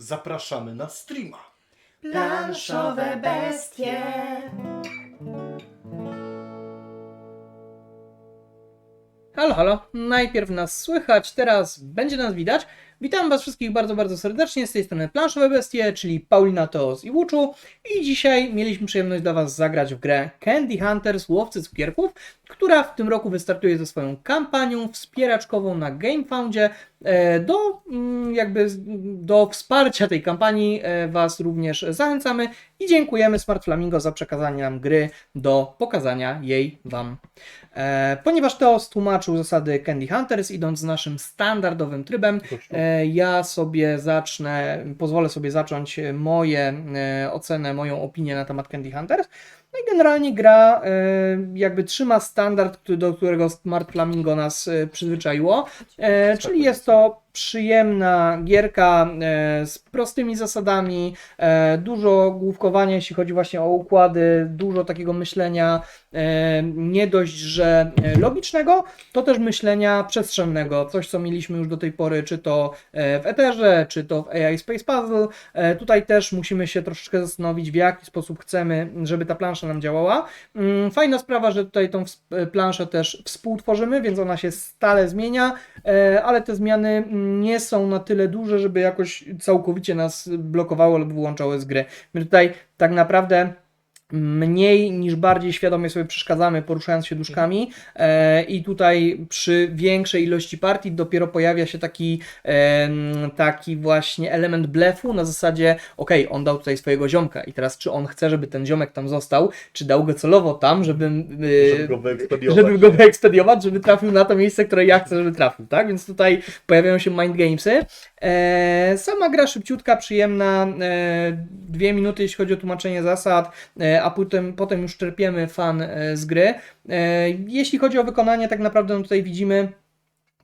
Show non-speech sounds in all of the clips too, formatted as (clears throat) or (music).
zapraszamy na streama. Planszowe bestie. Halo, halo. Najpierw nas słychać, teraz będzie nas widać. Witam Was wszystkich bardzo, bardzo serdecznie. Z tej strony Planszowe Bestie, czyli Paulina Teos i Łuczu. I dzisiaj mieliśmy przyjemność dla Was zagrać w grę Candy Hunters Łowcy Cukierków, która w tym roku wystartuje ze swoją kampanią wspieraczkową na GameFoundzie. E, Do, mm, jakby, do wsparcia tej kampanii e, Was również zachęcamy i dziękujemy Smart Flamingo za przekazanie nam gry do pokazania jej Wam. E, Ponieważ Teos tłumaczył zasady Candy Hunters, idąc z naszym standardowym trybem, ja sobie zacznę, pozwolę sobie zacząć moje ocenę, moją opinię na temat Candy Hunters. No i generalnie gra e, jakby trzyma standard, do którego Smart Flamingo nas e, przyzwyczaiło, e, czyli jest to przyjemna gierka e, z prostymi zasadami, e, dużo główkowania, jeśli chodzi właśnie o układy, dużo takiego myślenia, e, nie dość, że logicznego, to też myślenia przestrzennego, coś co mieliśmy już do tej pory, czy to w Etherze, czy to w AI Space Puzzle. Tutaj też musimy się troszeczkę zastanowić, w jaki sposób chcemy, żeby ta plansza nam działała. Mm, Fajna sprawa, że tutaj tą planszę też współtworzymy, więc ona się stale zmienia, ale te zmiany mm, nie są na tyle duże, żeby jakoś całkowicie nas blokowały lub wyłączały z gry. My tutaj tak naprawdę mniej niż bardziej świadomie sobie przeszkadzamy poruszając się duszkami e, i tutaj przy większej ilości partii dopiero pojawia się taki, taki właśnie element blefu na zasadzie okej, on dał tutaj swojego ziomka i teraz czy on chce, żeby ten ziomek tam został, czy dał go celowo tam, żeby, y, Żeby go wyekspediować. żeby go wyekspediować, żeby trafił na to miejsce, które ja chcę, żeby trafił, tak? Więc tutaj pojawiają się mind gamesy. E, sama gra szybciutka, przyjemna, e, dwie minuty jeśli chodzi o tłumaczenie zasad, e, a potem, potem już czerpiemy fan z gry. Jeśli chodzi o wykonanie, tak naprawdę no tutaj widzimy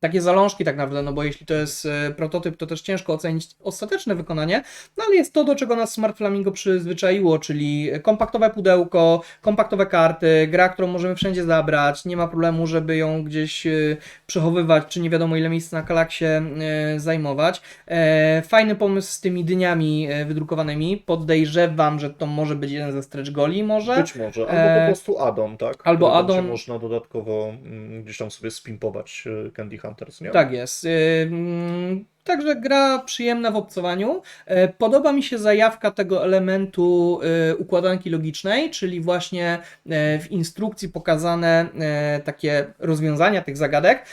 takie zalążki tak naprawdę, no bo jeśli to jest e, prototyp, to też ciężko ocenić ostateczne wykonanie, no ale jest to, do czego nas Smart Flamingo przyzwyczaiło, czyli kompaktowe pudełko, kompaktowe karty, gra, którą możemy wszędzie zabrać, nie ma problemu, żeby ją gdzieś e, przechowywać, czy nie wiadomo ile miejsca na kalaksie e, zajmować. Fajny pomysł z tymi dyniami wydrukowanymi, podejrzewam, że to może być jeden ze stretch goli może. Być może, albo po prostu addon, tak? albo add-on. można dodatkowo mm, gdzieś tam sobie spimpować Candy Hunters, nie? Tak jest. Także gra przyjemna w obcowaniu. E, Podoba mi się zajawka tego elementu e, układanki logicznej, czyli właśnie e, w instrukcji pokazane takie rozwiązania tych zagadek,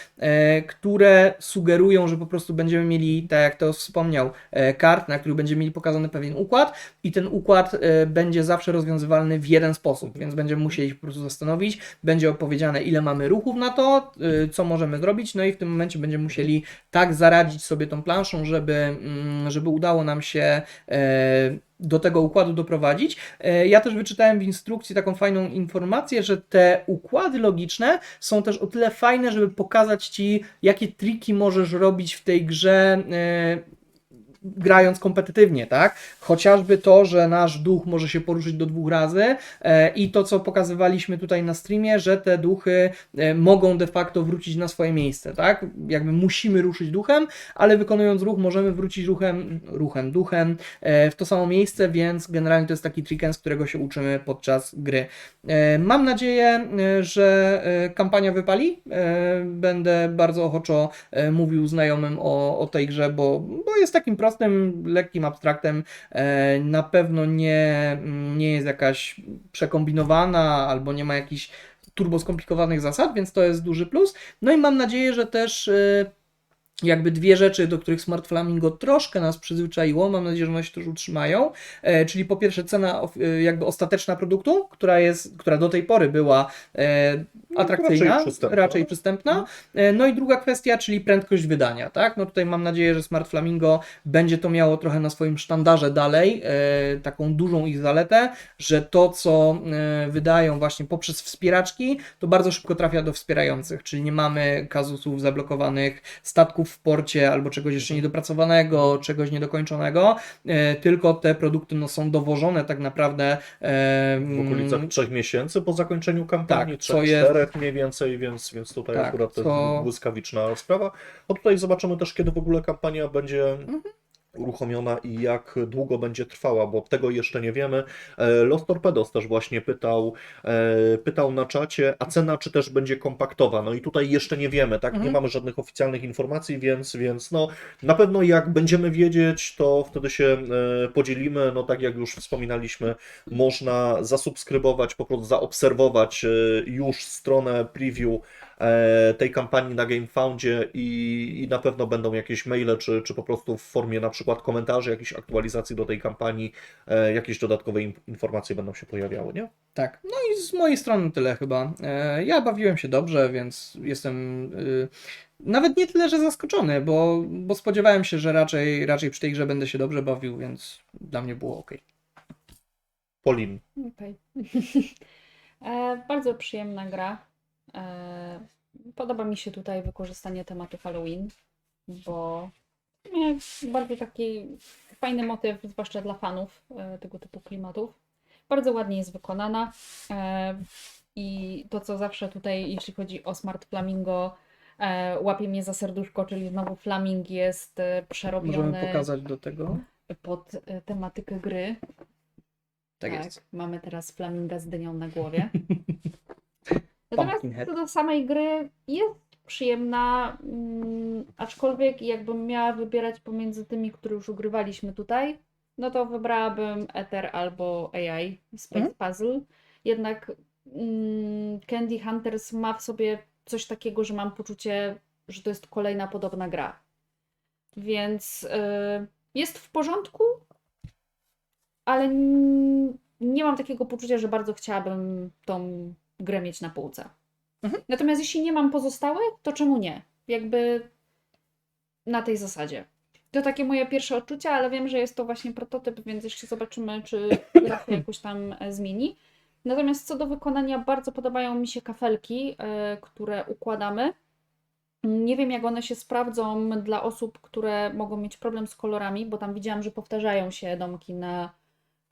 które sugerują, że po prostu będziemy mieli, tak jak to wspomniał, kart, na których będziemy mieli pokazany pewien układ i ten układ będzie zawsze rozwiązywalny w jeden sposób, więc będziemy musieli się po prostu zastanowić, będzie opowiedziane ile mamy ruchów na to, co możemy zrobić, no i w tym momencie będziemy musieli tak zaradzić sobie tą planszą, żeby, mm, żeby udało nam się e, do tego układu doprowadzić. E, Ja też wyczytałem w instrukcji taką fajną informację, że te układy logiczne są też o tyle fajne, żeby pokazać Ci, jakie triki możesz robić w tej grze, e, grając kompetytywnie, tak? Chociażby to, że nasz duch może się poruszyć do dwóch razy e, i to, co pokazywaliśmy tutaj na streamie, że te duchy e, mogą de facto wrócić na swoje miejsce, tak? Jakby musimy ruszyć duchem, ale wykonując ruch możemy wrócić ruchem, ruchem, duchem e, w to samo miejsce, więc generalnie to jest taki trick, z którego się uczymy podczas gry. Mam nadzieję, że kampania wypali. Będę bardzo ochoczo mówił znajomym o, o tej grze, bo, bo jest takim prostym, lekkim abstraktem. E, Na pewno nie, nie jest jakaś przekombinowana albo nie ma jakichś turbo skomplikowanych zasad, więc to jest duży plus. No i mam nadzieję, że też e, jakby dwie rzeczy, do których Smart Flamingo troszkę nas przyzwyczaiło, mam nadzieję, że one się też utrzymają, e, czyli po pierwsze cena e, jakby ostateczna produktu, która jest, która do tej pory była e, atrakcyjna, raczej przystępna. raczej przystępna. E, No i druga kwestia, czyli prędkość wydania, tak? No tutaj mam nadzieję, że Smart Flamingo będzie to miało trochę na swoim sztandarze dalej, e, taką dużą ich zaletę, że to, co e, wydają właśnie poprzez wspieraczki, to bardzo szybko trafia do wspierających, czyli nie mamy kazusów zablokowanych statków w porcie albo czegoś jeszcze niedopracowanego, czegoś niedokończonego, tylko te produkty no, są dowożone tak naprawdę W okolicach trzech miesięcy po zakończeniu kampanii, Tak, trzech, co jest- czterech mniej więcej, więc, więc tutaj Tak, akurat to jest błyskawiczna sprawa. A tutaj zobaczymy też, kiedy w ogóle kampania będzie uruchomiona i jak długo będzie trwała, bo tego jeszcze nie wiemy. E, Los Torpedos też właśnie pytał, e, pytał na czacie, a cena czy też będzie kompaktowa? No i tutaj jeszcze nie wiemy, tak? Nie Mhm. mamy żadnych oficjalnych informacji, więc, więc no na pewno jak będziemy wiedzieć, to wtedy się e, podzielimy. No tak jak już wspominaliśmy, można zasubskrybować, po prostu zaobserwować już stronę preview tej kampanii na GameFoundzie i, i na pewno będą jakieś maile, czy, czy po prostu w formie na przykład komentarzy, jakichś aktualizacji do tej kampanii, e, jakieś dodatkowe in- informacje będą się pojawiały, nie? Tak, no i z mojej strony tyle chyba. E, Ja bawiłem się dobrze, więc jestem y, nawet nie tyle, że zaskoczony, bo, bo spodziewałem się, że raczej, raczej przy tej grze będę się dobrze bawił, więc dla mnie było ok. Polin. Okej. (laughs) E, bardzo przyjemna gra. E, podoba mi się tutaj wykorzystanie tematu Halloween, bo nie, bardzo taki fajny motyw, zwłaszcza dla fanów e, tego typu klimatów. Bardzo ładnie jest wykonana. E, I to, co zawsze tutaj, jeśli chodzi o Smart Flamingo, łapie mnie za serduszko, czyli znowu Flaming jest przerobiony Możemy pokazać do tego. pod tematykę gry. Tak, jest. Mamy teraz flaminga z dynią na głowie. (laughs) Natomiast Pumpkinhead. co do samej gry jest przyjemna, mm, aczkolwiek jakbym miała wybierać pomiędzy tymi, które już ugrywaliśmy tutaj, no to wybrałabym Ether albo AI, Space Mhm. Puzzle. Jednak mm, Candy Hunters ma w sobie coś takiego, że mam poczucie, że to jest kolejna podobna gra. Więc y, jest w porządku, ale n- nie mam takiego poczucia, że bardzo chciałabym tą grę mieć na półce. Mhm. Natomiast jeśli nie mam pozostałych, to czemu nie? Jakby na tej zasadzie. To takie moje pierwsze odczucia, ale wiem, że jest to właśnie prototyp, więc jeszcze zobaczymy, czy (coughs) gra się jakoś tam e, zmieni. Natomiast co do wykonania, bardzo podobają mi się kafelki, e, które układamy. Nie wiem, jak one się sprawdzą dla osób, które mogą mieć problem z kolorami, bo tam widziałam, że powtarzają się domki na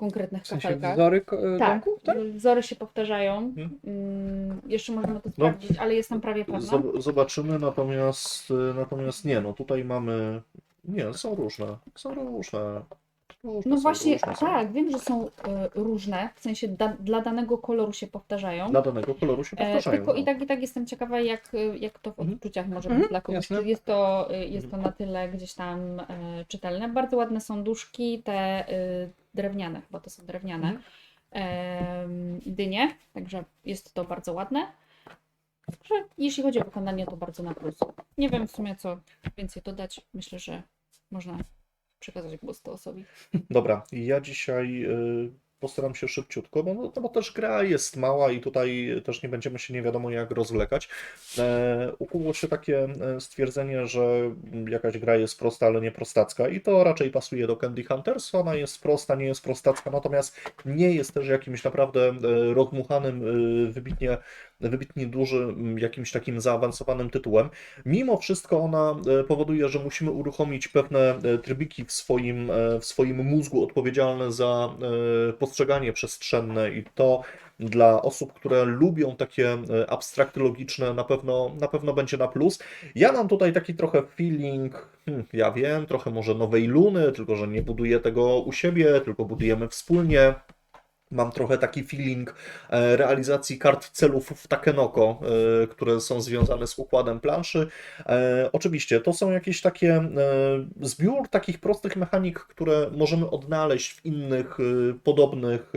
konkretnych W sensie kafelkach. wzory ko- Tak, domków, tak? wzory się powtarzają. Mhm. Mm, jeszcze możemy to sprawdzić, ale jestem prawie pewna. Zob- Zobaczymy, natomiast, y, natomiast nie, no tutaj mamy, nie, są różne, są różne. Różne No są, właśnie, różne są. tak, wiem, że są y, różne, w sensie da, dla danego koloru się powtarzają. Dla danego koloru się E, powtarzają. tylko no. i tak i tak jestem ciekawa, jak, y, jak to w Mhm. odczuciach może Mhm, być dla kogoś. jasne. Czy jest to, y, jest to na tyle gdzieś tam e, czytelne. Bardzo ładne są duszki, te y, drewniane, chyba to są drewniane Mhm. em, dynie, także jest to bardzo ładne. Także jeśli chodzi o wykonanie, to bardzo na plus. Nie wiem w sumie co więcej dodać. Myślę, że można przekazać głos Teosowi. Dobra, ja dzisiaj y, postaram się szybciutko, bo, no, no bo też gra jest mała i tutaj też nie będziemy się nie wiadomo jak rozwlekać. E, ukuło się takie e, stwierdzenie, że jakaś gra jest prosta, ale nie prostacka i to raczej pasuje do Candy Hunters. Ona jest prosta, nie jest prostacka, natomiast nie jest też jakimś naprawdę e, rozmuchanym, e, wybitnie, wybitnie dużym, jakimś takim zaawansowanym tytułem. Mimo wszystko ona e, powoduje, że musimy uruchomić pewne e, trybiki w swoim, e, w swoim mózgu odpowiedzialne za postrzeganie przestrzenne i to dla osób, które lubią takie abstrakty logiczne na pewno, na pewno będzie na plus. Ja mam tutaj taki trochę feeling, hmm, ja wiem, trochę może nowej Luny, tylko że nie buduję tego u siebie, tylko budujemy wspólnie. Mam trochę taki feeling e, realizacji kart celów w Takenoko, e, które są związane z układem planszy. E, Oczywiście, to są jakieś takie zbiór takich prostych mechanik, które możemy odnaleźć w innych podobnych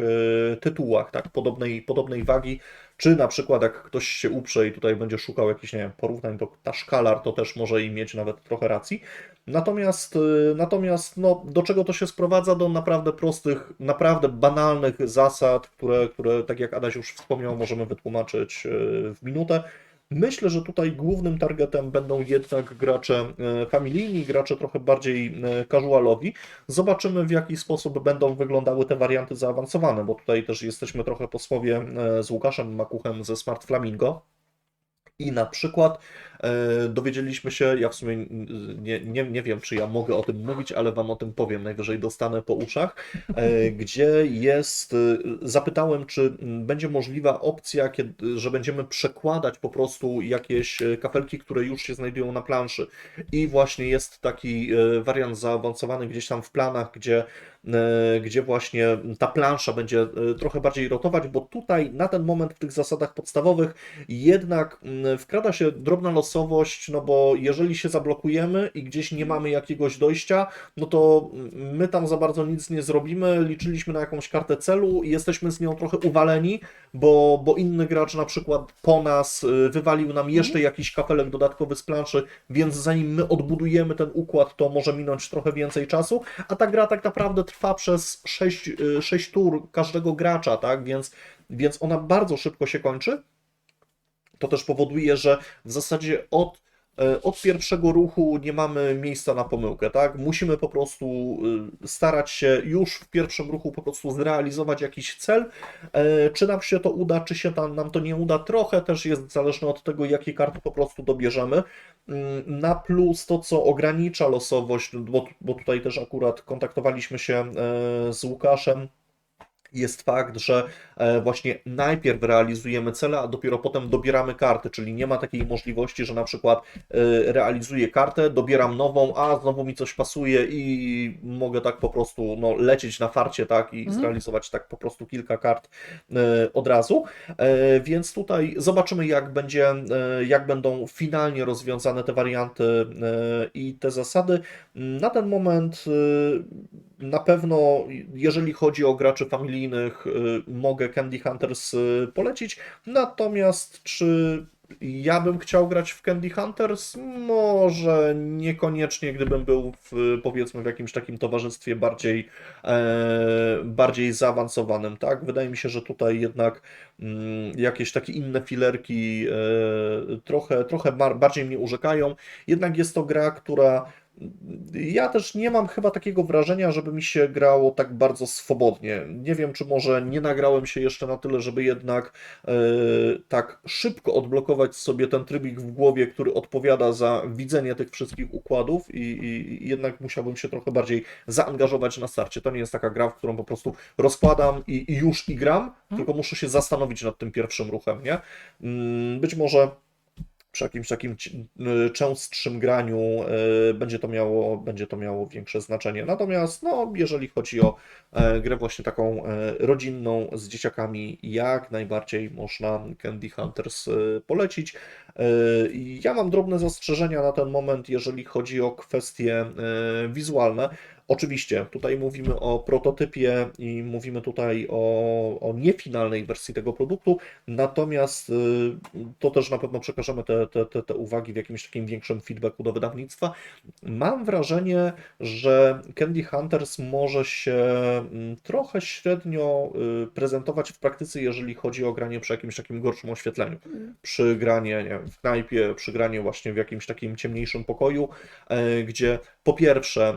tytułach, tak, podobnej, podobnej wagi. Czy na przykład jak ktoś się uprze i tutaj będzie szukał jakichś, nie wiem, porównań, to Taszkalar to też może i mieć nawet trochę racji. Natomiast, y, natomiast no, do czego to się sprowadza? Do naprawdę prostych, naprawdę banalnych zasad, które, które tak jak Adaś już wspomniał, możemy wytłumaczyć y, w minutę. Myślę, że tutaj głównym targetem będą jednak gracze e, familijni, gracze trochę bardziej e, casualowi. Zobaczymy, w jaki sposób będą wyglądały te warianty zaawansowane, bo tutaj też jesteśmy trochę po słowie e, z Łukaszem Makuchem ze Smart Flamingo. I na przykład dowiedzieliśmy się, ja w sumie nie, nie, nie wiem, czy ja mogę o tym mówić, ale Wam o tym powiem, najwyżej dostanę po uszach, e, (laughs) gdzie jest, e, zapytałem, czy będzie możliwa opcja, kiedy, że będziemy przekładać po prostu jakieś e, kafelki, które już się znajdują na planszy. I właśnie jest taki e, wariant zaawansowany gdzieś tam w planach, gdzie, e, gdzie właśnie ta plansza będzie e, trochę bardziej rotować, bo tutaj na ten moment w tych zasadach podstawowych jednak wkrada się drobna losowość, no bo jeżeli się zablokujemy i gdzieś nie mamy jakiegoś dojścia, no to my tam za bardzo nic nie zrobimy, liczyliśmy na jakąś kartę celu i jesteśmy z nią trochę uwaleni, bo, bo inny gracz na przykład po nas y, wywalił nam jeszcze jakiś kafelek dodatkowy z planszy, więc zanim my odbudujemy ten układ, to może minąć trochę więcej czasu, a ta gra tak naprawdę trwa przez 6, 6 tur każdego gracza, tak, więc, więc ona bardzo szybko się kończy. To też powoduje, że w zasadzie od, e, od pierwszego ruchu nie mamy miejsca na pomyłkę, tak? Musimy po prostu y, starać się już w pierwszym ruchu po prostu zrealizować jakiś cel. E, Czy nam się to uda, czy się tam, nam to nie uda, trochę też jest zależne od tego, jakie karty po prostu dobierzemy. Mm, Na plus to, co ogranicza losowość, bo, bo tutaj też akurat kontaktowaliśmy się e, z Łukaszem, jest fakt, że e, właśnie najpierw realizujemy cele, a dopiero potem dobieramy karty, czyli nie ma takiej możliwości, że na przykład e, realizuję kartę, dobieram nową, a znowu mi coś pasuje i mogę tak po prostu no, lecieć na farcie, tak, i Mhm. zrealizować tak po prostu kilka kart e, od razu. Więc tutaj zobaczymy, jak będzie, jak będą finalnie rozwiązane te warianty i te zasady. Na ten moment na pewno, jeżeli chodzi o graczy familijnych, y, mogę Candy Hunters y, polecić. Natomiast czy ja bym chciał grać w Candy Hunters? Może niekoniecznie, gdybym był w, powiedzmy w jakimś takim towarzystwie bardziej, e, bardziej zaawansowanym, tak? Wydaje mi się, że tutaj jednak mm, jakieś takie inne filerki e, trochę, trochę bar- bardziej mnie urzekają. Jednak jest to gra, która ja też nie mam chyba takiego wrażenia, żeby mi się grało tak bardzo swobodnie. Nie wiem, czy może nie nagrałem się jeszcze na tyle, żeby jednak e, tak szybko odblokować sobie ten trybik w głowie, który odpowiada za widzenie tych wszystkich układów i, i, jednak musiałbym się trochę bardziej zaangażować na starcie. To nie jest taka gra, w którą po prostu rozkładam i, i już i gram, tylko muszę się zastanowić nad tym pierwszym ruchem, nie? Mm, Być może przy jakimś takim y, częstszym graniu y, będzie to miało, będzie to miało większe znaczenie. Natomiast no, jeżeli chodzi o e, grę właśnie taką e, rodzinną z dzieciakami, jak najbardziej można Candy Hunters e, polecić. Ja mam drobne zastrzeżenia na ten moment, jeżeli chodzi o kwestie wizualne. Oczywiście, tutaj mówimy o prototypie i mówimy tutaj o, o niefinalnej wersji tego produktu, natomiast y, to też na pewno przekażemy te, te, te, te uwagi w jakimś takim większym feedbacku do wydawnictwa. Mam wrażenie, że Candy Hunters może się mm, trochę średnio y, prezentować w praktyce, jeżeli chodzi o granie przy jakimś takim gorszym oświetleniu. Przy granie nie wiem, w knajpie, przy granie właśnie w jakimś takim ciemniejszym pokoju, e, gdzie po pierwsze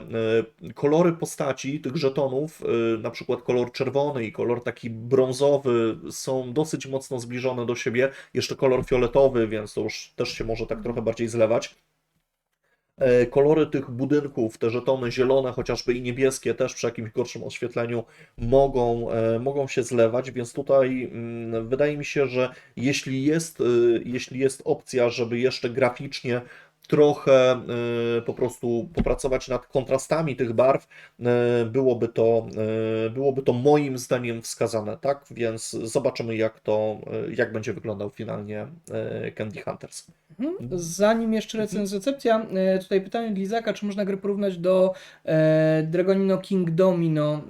kolory postaci tych żetonów, e, na przykład kolor czerwony i kolor taki brązowy są dosyć mocno zbliżone do siebie, jeszcze kolor fioletowy, więc to już też się może tak trochę bardziej zlewać. E, Kolory tych budynków, te żetony zielone chociażby i niebieskie też przy jakimś gorszym oświetleniu mogą, e, mogą się zlewać, więc tutaj mm, wydaje mi się, że jeśli jest, e, jeśli jest opcja, żeby jeszcze graficznie trochę e, po prostu popracować nad kontrastami tych barw, e, byłoby to, e, byłoby to moim zdaniem wskazane, tak? Więc zobaczymy jak to, jak będzie wyglądał finalnie Candy Hunters. Mhm. Zanim jeszcze recen- recepcja, e, tutaj pytanie Lizaka, czy można grę porównać do e, Dragonino King Domino? E,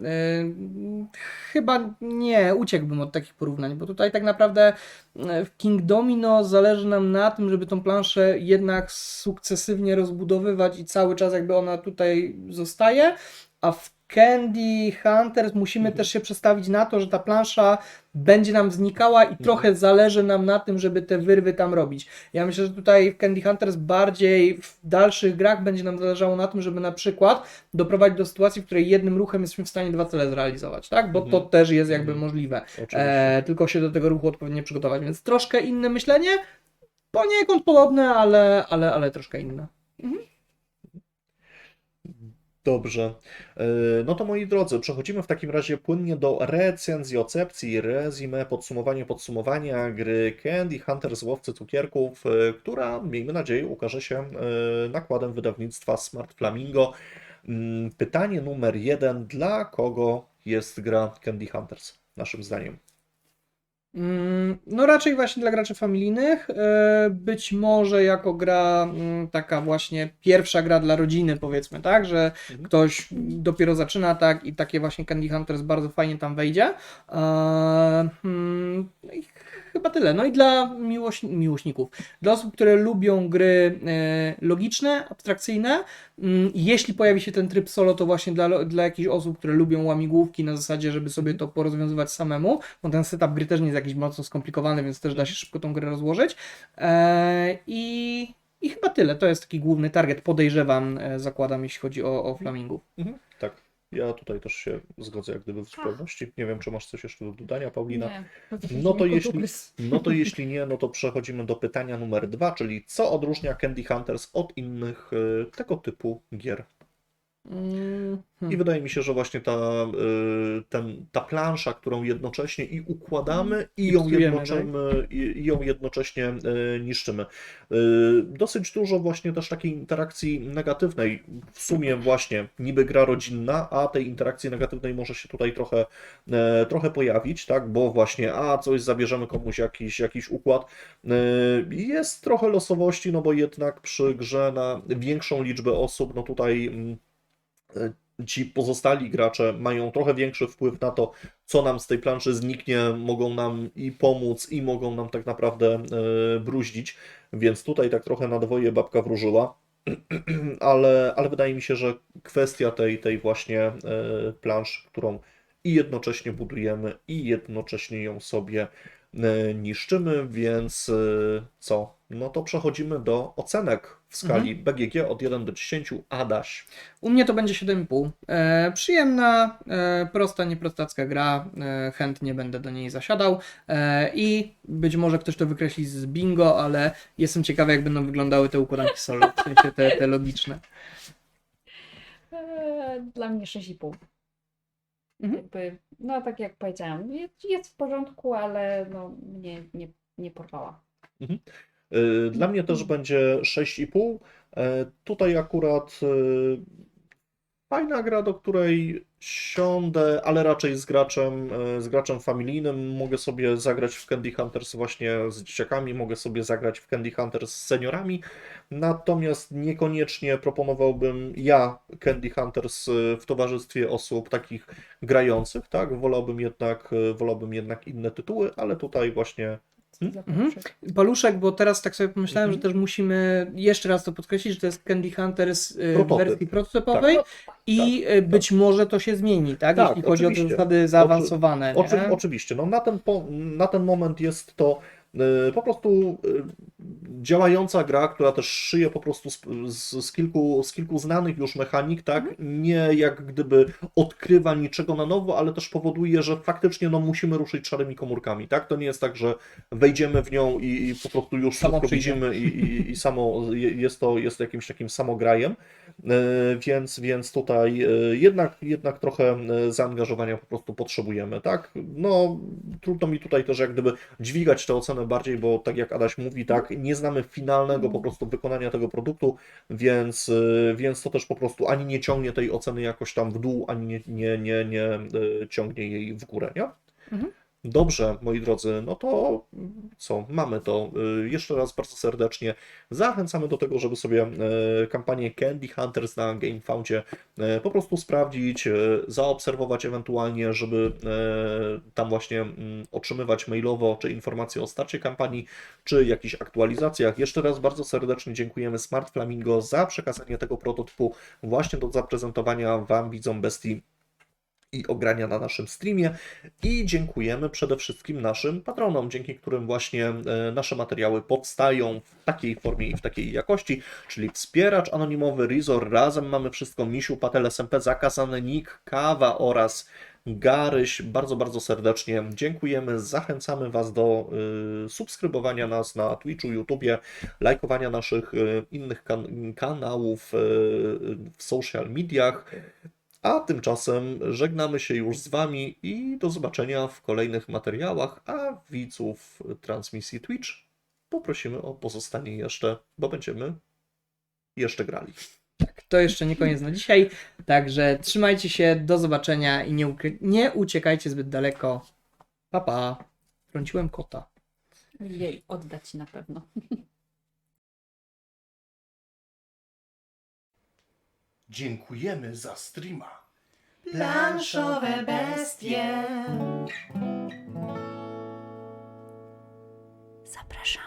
chyba nie, uciekłbym od takich porównań, bo tutaj tak naprawdę e, w King Domino zależy nam na tym, żeby tą planszę jednak sukcesywnie rozbudowywać i cały czas jakby ona tutaj zostaje, a w Candy Hunters musimy Mhm. też się przestawić na to, że ta plansza będzie nam znikała i trochę zależy nam na tym, żeby te wyrwy tam robić. Ja myślę, że tutaj w Candy Hunters bardziej w dalszych grach będzie nam zależało na tym, żeby na przykład doprowadzić do sytuacji, w której jednym ruchem jesteśmy w stanie dwa cele zrealizować, tak? Bo to Mhm. też jest jakby Mhm. możliwe. E, tylko się do tego ruchu odpowiednio przygotować, więc troszkę inne myślenie, poniekąd podobne, ale, ale, ale troszkę inne. Dobrze. E, No to moi drodzy, przechodzimy w takim razie płynnie do recenzji, ocepcji, resume, podsumowanie podsumowania gry Candy Hunters Łowcy Cukierków, e, która, miejmy nadzieję, ukaże się e, nakładem wydawnictwa Smart Flamingo. Mm, Pytanie numer jeden. Dla kogo jest gra Candy Hunters, naszym zdaniem? Mm, No raczej właśnie dla graczy familijnych, e, być może jako gra mm, taka właśnie pierwsza gra dla rodziny powiedzmy, tak, że Mhm. ktoś dopiero zaczyna tak i takie właśnie Candy Hunters bardzo fajnie tam wejdzie. E, hmm, no i chyba tyle. No i dla miłośni miłośników, dla osób, które lubią gry e, logiczne, abstrakcyjne, mm, jeśli pojawi się ten tryb solo, to właśnie dla, dla jakichś osób, które lubią łamigłówki na zasadzie, żeby sobie to porozwiązywać samemu, bo ten setup gry też nie jest jakiś mocno skomplikowany, więc też da się szybko tą grę rozłożyć. E, I, I chyba tyle. To jest taki główny target, podejrzewam, e, zakładam, jeśli chodzi o, o Flamingów. Mhm. Tak. Ja tutaj też się zgodzę jak gdyby w zupełności. Nie wiem, czy masz coś jeszcze do dodania, Paulina? Nie. No to jeśli, no to jeśli nie, no to przechodzimy do pytania numer dwa, czyli co odróżnia Candy Hunters od innych e, tego typu gier? I wydaje mi się, że właśnie ta, y, ten, ta plansza, którą jednocześnie i układamy, i I ją, jednocześnie, i, i ją jednocześnie niszczymy. Y, Dosyć dużo właśnie też takiej interakcji negatywnej. W sumie właśnie niby gra rodzinna, a tej interakcji negatywnej może się tutaj trochę, e, trochę pojawić, tak? Bo właśnie, a coś zabierzemy komuś jakiś, jakiś układ. Y, Jest trochę losowości, no bo jednak przy grze na większą liczbę osób, no tutaj mm, ci pozostali gracze mają trochę większy wpływ na to, co nam z tej planszy zniknie, mogą nam i pomóc, i mogą nam tak naprawdę e, bruździć, więc tutaj tak trochę na dwoje babka wróżyła. (clears throat) Ale, ale wydaje mi się, że kwestia tej, tej właśnie e, planszy, którą i jednocześnie budujemy, i jednocześnie ją sobie e, niszczymy, więc e, co? No to przechodzimy do ocenek w skali BGG od 1 do 10. Adaś. U mnie to będzie 7,5. E, przyjemna, e, prosta, nieprostacka gra. E, chętnie będę do niej zasiadał. E, I być może ktoś to wykreśli z bingo, ale jestem ciekawy, jak będą wyglądały te układanki solo, w sensie te, te logiczne. Eee, Dla mnie 6,5. Mhm. Jakby, no tak jak powiedziałam, jest, jest w porządku, ale no, mnie nie, nie porwała. Y, Dla mnie też będzie 6,5. E, Tutaj akurat y, fajna gra, do której siądę, ale raczej z graczem, z graczem familijnym. Mogę sobie zagrać w Candy Hunters właśnie z dzieciakami, mogę sobie zagrać w Candy Hunters z seniorami. Natomiast niekoniecznie proponowałbym ja Candy Hunters y, w towarzystwie osób takich grających, tak? Wolałbym jednak, y, wolałbym jednak inne tytuły, ale tutaj właśnie Mhm. poprzek. Paluszek, bo teraz tak sobie pomyślałem, Mhm. że też musimy jeszcze raz to podkreślić, że to jest Candy Hunters y, w Prototyp. wersji prototypowej No, i y, być może to się zmieni, tak? Tak, Jeśli chodzi o te oczywiście. zasady zaawansowane. nie? Oczy, oczywiście, no na ten, po, na ten moment jest to y, po prostu y, działająca gra, która też szyje po prostu z, z, z, kilku, z kilku znanych już mechanik, tak? Nie jak gdyby odkrywa niczego na nowo, ale też powoduje, że faktycznie no, musimy ruszyć szarymi komórkami, tak? To nie jest tak, że wejdziemy w nią i, i po prostu już Samo wszystko widzimy i, i, i samo je- jest to jest jakimś takim samograjem. E, Więc, więc tutaj e, jednak, jednak trochę e, zaangażowania po prostu potrzebujemy, tak? No, trudno mi tutaj też jak gdyby dźwigać tę ocenę bardziej, bo tak jak Adaś mówi, tak, nie znamy finalnego po prostu wykonania tego produktu, więc, więc to też po prostu ani nie ciągnie tej oceny jakoś tam w dół, ani nie, nie, nie, nie ciągnie jej w górę, nie? Mhm. Dobrze, moi drodzy, no to co, mamy to. Y, Jeszcze raz bardzo serdecznie zachęcamy do tego, żeby sobie e, kampanię Candy Hunters na GameFoundzie e, po prostu sprawdzić, e, zaobserwować ewentualnie, żeby tam właśnie mm, otrzymywać mailowo czy informacje o starcie kampanii, czy jakichś aktualizacjach. Jeszcze raz bardzo serdecznie dziękujemy Smart Flamingo za przekazanie tego prototypu właśnie do zaprezentowania Wam, widzom bestii i ogrania na naszym streamie. I dziękujemy przede wszystkim naszym patronom, dzięki którym właśnie e, nasze materiały powstają w takiej formie i w takiej jakości, czyli wspieracz anonimowy, Rizor, razem mamy wszystko, Misiu, Patel, SMP, Zakazany, Nick, Kawa oraz Garyś, bardzo, bardzo serdecznie dziękujemy. Zachęcamy Was do y, subskrybowania nas na Twitchu, YouTubie, lajkowania naszych y, innych kan- kanałów w social mediach. A tymczasem żegnamy się już z Wami i do zobaczenia w kolejnych materiałach, a widzów transmisji Twitch poprosimy o pozostanie jeszcze, bo będziemy jeszcze grali. Tak, to jeszcze nie koniec na dzisiaj, także trzymajcie się, do zobaczenia i nie, nie uciekajcie zbyt daleko. Pa, pa. Trąciłem kota. Jej, oddać ci na pewno. (laughs) Dziękujemy za streama. Planszowe bestie. Zapraszamy ponownie.